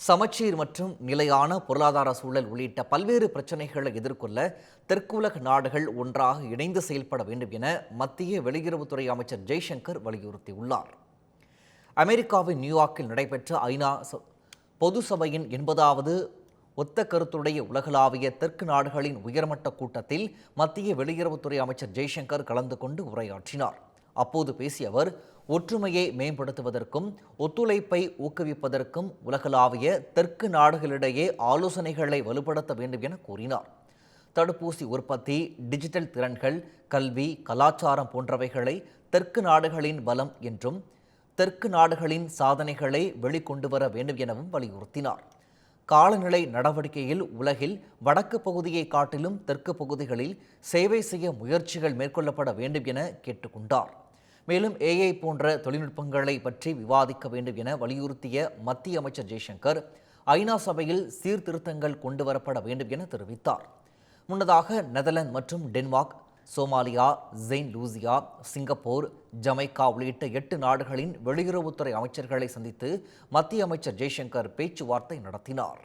சமச்சீர் மற்றும் நிலையான பொருளாதார சூழல் உள்ளிட்ட பல்வேறு பிரச்சனைகளை எதிர்கொள்ள தெற்குலக நாடுகள் ஒன்றாக இணைந்து செயல்பட வேண்டும் என மத்திய வெளியுறவுத்துறை அமைச்சர் ஜெய்சங்கர் வலியுறுத்தியுள்ளார். அமெரிக்காவின் நியூயார்க்கில் நடைபெற்ற ஐநா பொது சபையின் எண்பதாவது ஒத்த கருத்துடைய உலகளாவிய தெற்கு நாடுகளின் உயர்மட்ட கூட்டத்தில் மத்திய வெளியுறவுத்துறை அமைச்சர் ஜெய்சங்கர் கலந்து கொண்டு உரையாற்றினார். அப்போது பேசிய அவர் ஒற்றுமையை மேம்படுத்துவதற்கும் ஒத்துழைப்பை ஊக்குவிப்பதற்கும் உலகளாவிய தெற்கு நாடுகளிடையே ஆலோசனைகளை வலுப்படுத்த வேண்டும் என கூறினார். தடுப்பூசி உற்பத்தி டிஜிட்டல் திறன்கள் கல்வி கலாச்சாரம் போன்றவைகளை தெற்கு நாடுகளின் பலம் என்றும் தெற்கு நாடுகளின் சாதனைகளை வெளிக்கொண்டு வர வேண்டும் எனவும் வலியுறுத்தினார். காலநிலை நடவடிக்கையில் உலகில் வடக்கு பகுதியை காட்டிலும் தெற்கு பகுதிகளில் சேவை செய்ய முயற்சிகள் மேற்கொள்ளப்பட வேண்டும் என கேட்டுக்கொண்டார். மேலும் ஏஐ போன்ற தொழில்நுட்பங்களை பற்றி விவாதிக்க வேண்டும் என வலியுறுத்திய மத்திய அமைச்சர் ஜெய்சங்கர் ஐநா சபையில் சீர்திருத்தங்கள் கொண்டு வரப்பட வேண்டும் என தெரிவித்தார். முன்னதாக நெதர்லாந்து மற்றும் Denmark Somalia Saint Lucia Singapore Jamaica உள்ளிட்ட எட்டு நாடுகளின் வெளியுறவுத்துறை அமைச்சர்களை சந்தித்து மத்திய அமைச்சர் ஜெய்சங்கர் பேச்சுவார்த்தை நடத்தினார்.